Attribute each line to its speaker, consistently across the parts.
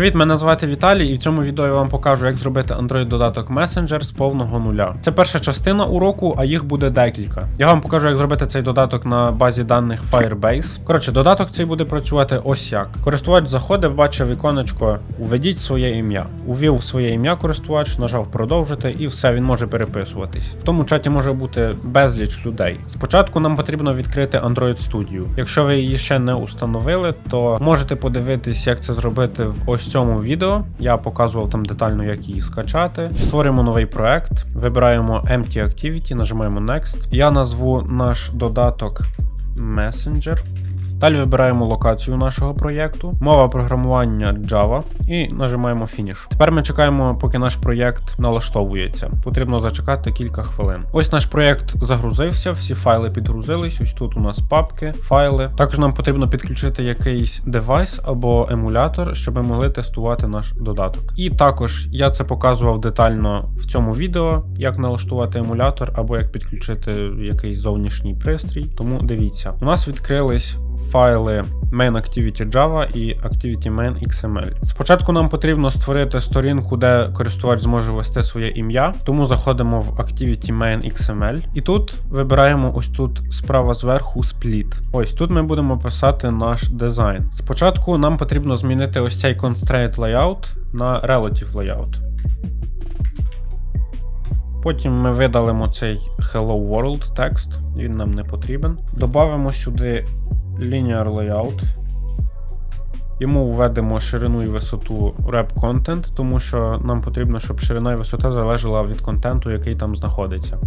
Speaker 1: Привіт, мене звати Віталій, і в цьому відео я вам покажу, як зробити Android додаток Messenger з повного нуля. Це перша частина уроку, а їх буде декілька. Я вам покажу, як зробити цей додаток на базі даних Firebase. Коротше, додаток цей буде працювати ось як. Користувач заходить, бачив віконечко, введіть своє ім'я. Увів своє ім'я користувач, нажав продовжити, і все, він може переписуватись. В тому чаті може бути безліч людей. Спочатку нам потрібно відкрити Android Studio. Якщо ви її ще не установили, то можете подивитись, як це зробити в ось цьому відео. Я показував там детально, як її скачати. Створюємо новий проект, вибираємо Empty Activity, нажимаємо Next. Я назву наш додаток Messenger. Далі вибираємо локацію нашого проєкту, мова програмування Java і нажимаємо Finish. Тепер ми чекаємо, поки наш проєкт налаштовується. Потрібно зачекати кілька хвилин. Ось наш проєкт загрузився, всі файли підгрузились. Ось тут у нас папки, файли. Також нам потрібно підключити якийсь девайс або емулятор, щоб ми могли тестувати наш додаток. І також я це показував детально в цьому відео, як налаштувати емулятор або як підключити якийсь зовнішній пристрій. Тому дивіться, у нас відкрились файли main activity Java і activity main XML. Спочатку нам потрібно створити сторінку, де користувач зможе ввести своє ім'я, тому заходимо в activity main XML і тут вибираємо ось тут справа зверху split. Ось тут ми будемо писати наш дизайн. Спочатку нам потрібно змінити ось цей constraint layout на relative layout. Потім ми видалимо цей Hello World текст, він нам не потрібен. Добавимо сюди Linear Layout. Йому введемо ширину і висоту Rep Content, тому що нам потрібно, щоб ширина і висота залежала від контенту, який там знаходиться.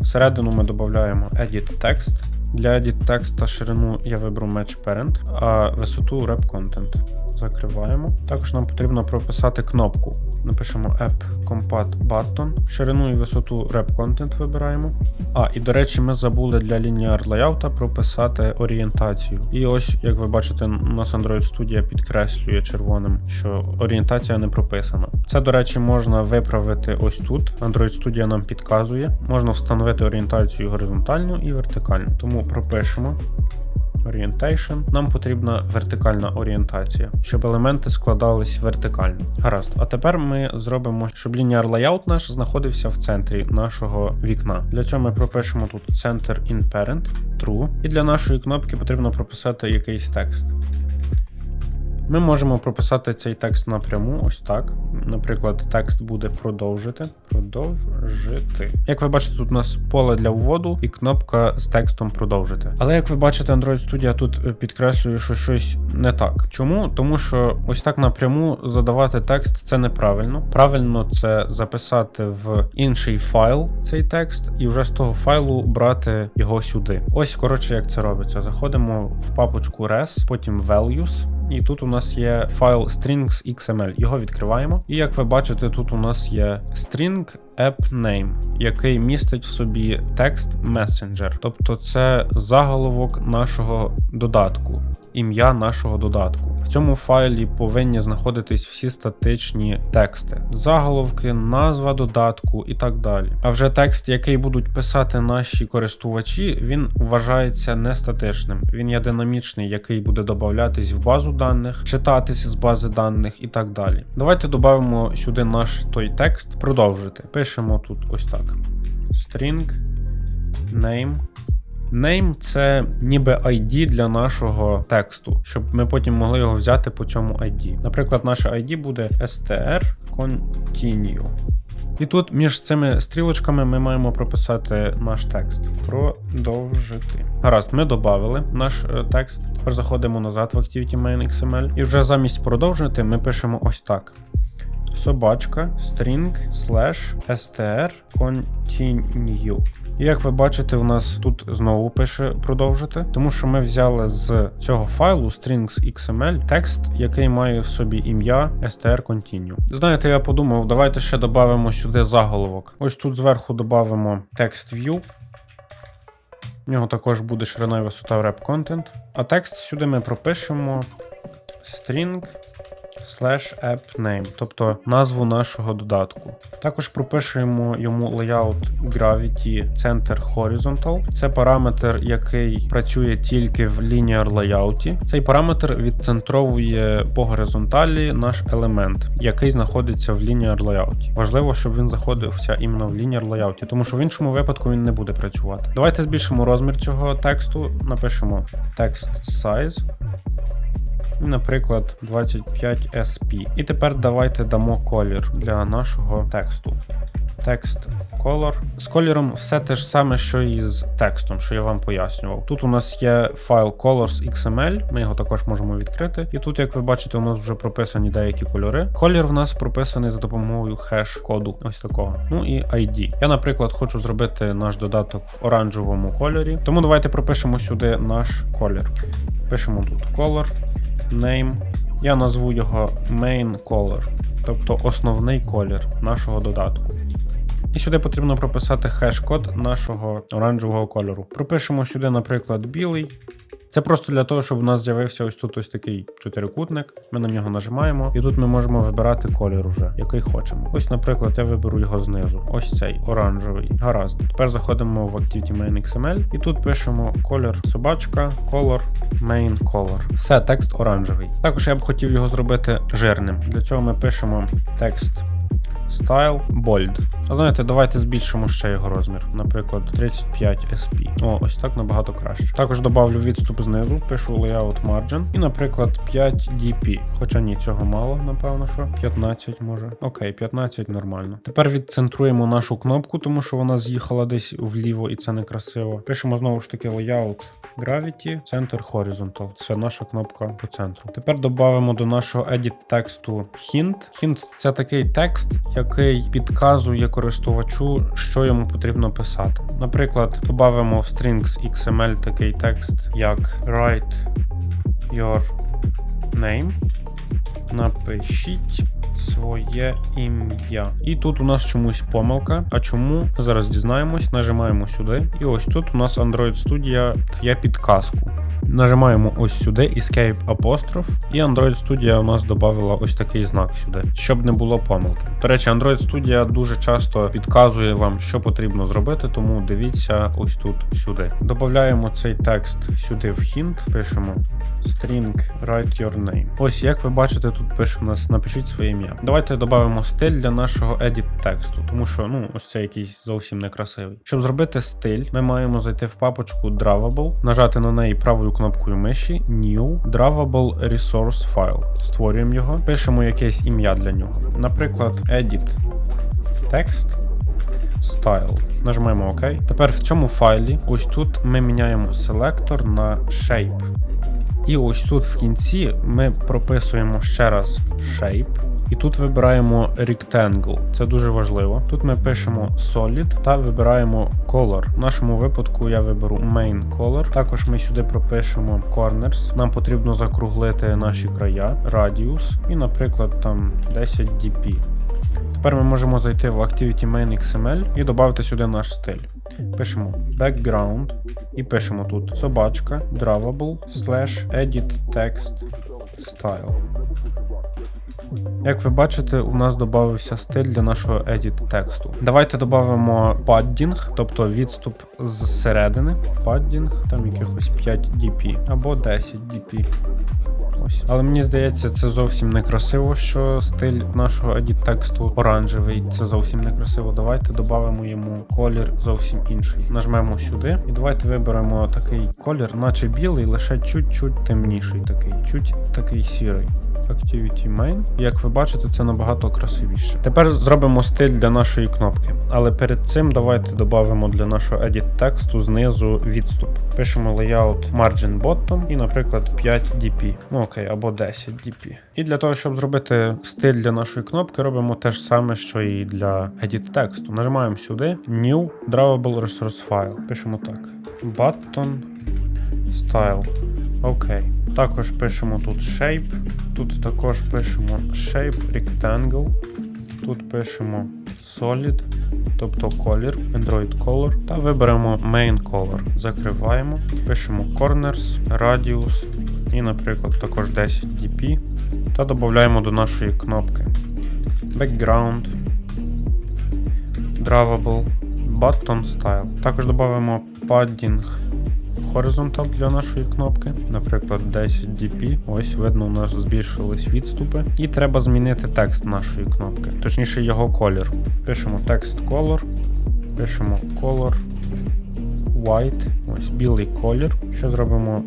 Speaker 1: Всередину ми додаємо Edit Text. Для Edit текста ширину я виберу Match Parent, а висоту Rep Content. Закриваємо. Також нам потрібно прописати кнопку. Напишемо App Compat Button. Ширину і висоту Rep Content вибираємо. А, і до речі, ми забули для Linear Layout прописати орієнтацію. І ось, як ви бачите, у нас Android Studio підкреслює червоним, що орієнтація не прописана. Це, до речі, можна виправити ось тут. Android Studio нам підказує. Можна встановити орієнтацію горизонтальну і вертикальну. Тому пропишемо. Orientation. Нам потрібна вертикальна орієнтація, щоб елементи складались вертикально. Гаразд. А тепер ми зробимо, щоб linear layout наш знаходився в центрі нашого вікна. Для цього ми пропишемо тут центр in parent, true. І для нашої кнопки потрібно прописати якийсь текст. Ми можемо прописати цей текст напряму, ось так. Наприклад, текст буде продовжити. Продовжити. Як ви бачите, тут у нас поле для вводу і кнопка з текстом продовжити. Але як ви бачите, Android Studio тут підкреслює, що щось не так. Чому? Тому що ось так напряму задавати текст це неправильно. Правильно це записати в інший файл цей текст, і вже з того файлу брати його сюди. Ось коротше, як це робиться. Заходимо в папочку res, потім values. І тут у нас є файл strings.xml. Його відкриваємо. І як ви бачите, тут у нас є string app name, який містить в собі текст Messenger. Тобто це заголовок нашого додатку, ім'я нашого додатку. В цьому файлі повинні знаходитись всі статичні тексти, заголовки, назва додатку і так далі. А вже текст, який будуть писати наші користувачі, він вважається не статичним. Він є динамічний, який буде додатись в базу даних, читатись з бази даних і так далі. Давайте додамо сюди наш той текст, продовжити. Пишемо тут ось так: string name. Name це ніби ID для нашого тексту, щоб ми потім могли його взяти по цьому ID. Наприклад, наше ID буде str continue. І тут між цими стрілочками ми маємо прописати наш текст. Продовжити. Гаразд, ми додали наш е, текст. Тепер заходимо назад в Activity Main І вже замість продовжити ми пишемо ось так. Собачка string slash str continue. І як ви бачите, у нас тут знову пише продовжити, тому що ми взяли з цього файлу strings.xml текст, який має в собі ім'я str continue. Знаєте, я подумав, давайте ще додамо сюди заголовок. Ось тут зверху додамо текст view. В нього також буде ширина і висота rep content. А текст сюди ми пропишемо string slash app name, тобто назву нашого додатку. Також пропишемо йому layout Gravity Center Horizontal. Це параметр, який працює тільки в linear layout. Цей параметр відцентровує по горизонталі наш елемент, який знаходиться в linear layout. Важливо, щоб він знаходився іменно в linear layout, тому що в іншому випадку він не буде працювати. Давайте збільшимо розмір цього тексту, напишемо text size. Наприклад, 25 SP. І тепер давайте дамо колір для нашого тексту. Текст color. З кольором все те ж саме, що і з текстом, що я вам пояснював. Тут у нас є файл colors.xml, ми його також можемо відкрити. І тут, як ви бачите, у нас вже прописані деякі кольори. Колір в нас прописаний за допомогою хеш-коду. Ось такого. Ну і ID. Я, наприклад, хочу зробити наш додаток в оранжевому кольорі. Тому давайте пропишемо сюди наш колір. Пишемо тут color, name. Я назву його main color, тобто основний колір нашого додатку. І сюди потрібно прописати хеш-код нашого оранжевого кольору. Пропишемо сюди, наприклад, білий. Це просто для того, щоб у нас з'явився ось тут ось такий чотирикутник. Ми на нього нажимаємо, і тут ми можемо вибирати колір вже, який хочемо. Ось, наприклад, я виберу його знизу. Ось цей оранжевий. Гаразд. Тепер заходимо в Activity Main XML і тут пишемо колір собачка, color, main color. Все, текст оранжевий. Також я б хотів його зробити жирним. Для цього ми пишемо текст. Style Bold. Знаєте, давайте збільшимо ще його розмір, наприклад, 35 SP. О, ось так набагато краще. Також добавлю відступ знизу, пишу layout margin і, наприклад, 5 dp. Хоча ні, цього мало, напевно, що 15 може. Окей, 15 нормально. Тепер відцентруємо нашу кнопку, тому що вона з'їхала десь вліво і це некрасиво. Пишемо знову ж таки layout Gravity, Center Horizontal. Це наша кнопка по центру. Тепер додамо до нашого edit тексту hint. Hint це такий текст, який підказує користувачу, що йому потрібно писати. Наприклад, додамо в strings XML такий текст, як write your name. Напишіть своє ім'я. І тут у нас чомусь помилка. А чому? Зараз дізнаємось, нажимаємо сюди. І ось тут у нас Android Studio дає підказку. Нажимаємо ось сюди Escape апостроф, і Android Studio у нас додавила ось такий знак сюди, щоб не було помилки. До речі, Android Studio дуже часто підказує вам, що потрібно зробити, тому дивіться ось тут сюди. Додаємо цей текст сюди в hint, пишемо string write your name. Ось як ви бачите, тут пише у нас напишіть своє ім'я. Давайте додамо стиль для нашого edit тексту, тому що ну ось це якийсь зовсім некрасивий. Щоб зробити стиль, ми маємо зайти в папочку Drawable, нажати на неї правою кнопкою миші New Drawable Resource File. Створюємо його, пишемо якесь ім'я для нього. Наприклад, edit text. Style. Нажимаємо ОК. Тепер в цьому файлі, ось тут ми міняємо селектор на Shape. І ось тут в кінці ми прописуємо ще раз Shape. І тут вибираємо Rectangle. Це дуже важливо. Тут ми пишемо Solid та вибираємо Color. В нашому випадку я виберу Main Color. Також ми сюди пропишемо Corners. Нам потрібно закруглити наші края, Radius і, наприклад, там 10 dp. Тепер ми можемо зайти в Activity Main XML і додати сюди наш стиль. Пишемо background і пишемо тут собачка, drawable, slash edit text style. Як ви бачите, у нас додався стиль для нашого edit тексту. Давайте додамо padding, тобто відступ з середини. Padding, там якихось 5 dp або 10 dp. Ось. Але мені здається, це зовсім не красиво, що стиль нашого edit тексту оранжевий. Це зовсім не красиво. Давайте додамо йому колір зовсім інший. Нажмемо сюди і давайте виберемо такий колір, наче білий, лише чуть-чуть темніший такий, чуть такий сірий. Activity Main. Як ви бачите, це набагато красивіше. Тепер зробимо стиль для нашої кнопки. Але перед цим давайте додамо для нашого edit тексту знизу відступ. Пишемо layout margin bottom і, наприклад, 5 dp. Ну окей, або 10 dp. І для того, щоб зробити стиль для нашої кнопки, робимо те ж саме, що і для edit тексту. Нажимаємо сюди New Drawable Resource File. Пишемо так. Button Style. Окей. Також пишемо тут Shape. Тут також пишемо Shape Rectangle. Тут пишемо Solid, тобто колір, Android Color. Та виберемо Main Color. Закриваємо. Пишемо Corners, Radius І, наприклад, також 10 DP. Та додаємо до нашої кнопки Background, Drawable, Button Style. Також додаємо padding Horizontal для нашої кнопки, наприклад, 10 dp. Ось видно, у нас збільшились відступи. І треба змінити текст нашої кнопки, точніше його колір. Пишемо текст color, пишемо color white, ось білий колір. Що зробимо?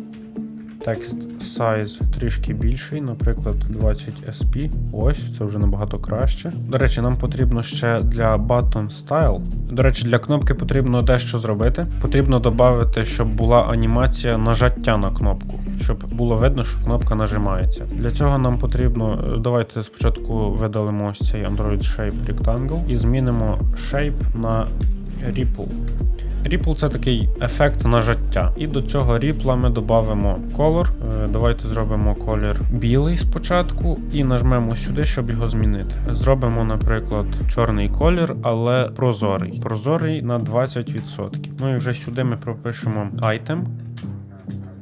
Speaker 1: Текст size трішки більший, наприклад, 20 SP. Ось, це вже набагато краще. До речі, нам потрібно ще для button style. До речі, для кнопки потрібно дещо зробити. Потрібно додати, щоб була анімація нажаття на кнопку, щоб було видно, що кнопка нажимається. Для цього нам потрібно. е, Давайте спочатку видалимо ось цей Android Shape Rectangle і змінимо Shape на Ripple. Ripple це такий ефект нажаття. І до цього ріпла ми додамо color. Е, Давайте зробимо колір білий спочатку і нажмемо сюди, щоб його змінити. Зробимо, наприклад, чорний колір, але прозорий. Прозорий на 20%. Ну і вже сюди ми пропишемо item,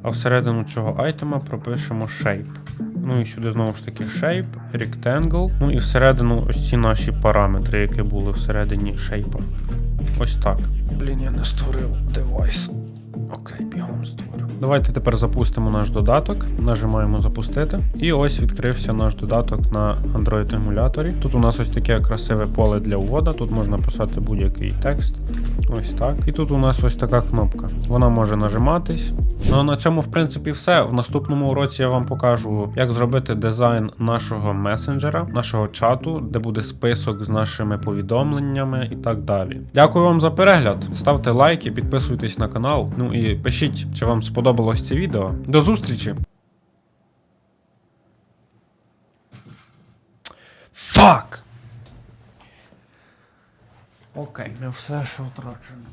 Speaker 1: а всередину цього айтема пропишемо shape. Ну і сюди знову ж таки shape, rectangle. Ну і всередину ось ці наші параметри, які були всередині shape. Ось так. Блін, я не створив девайс. Окей, бігом створю. Давайте тепер запустимо наш додаток. Нажимаємо запустити. І ось відкрився наш додаток на Android емуляторі. Тут у нас ось таке красиве поле для ввода. Тут можна писати будь-який текст. Ось так. І тут у нас ось така кнопка. Вона може нажиматись. Ну а на цьому, в принципі, все. В наступному уроці я вам покажу, як зробити дизайн нашого месенджера, нашого чату, де буде список з нашими повідомленнями і так далі. Дякую вам за перегляд. Ставте лайки, підписуйтесь на канал. Ну і пишіть, чи вам сподобалось це відео. До зустрічі! Фак! Окей, не все, що втрачено.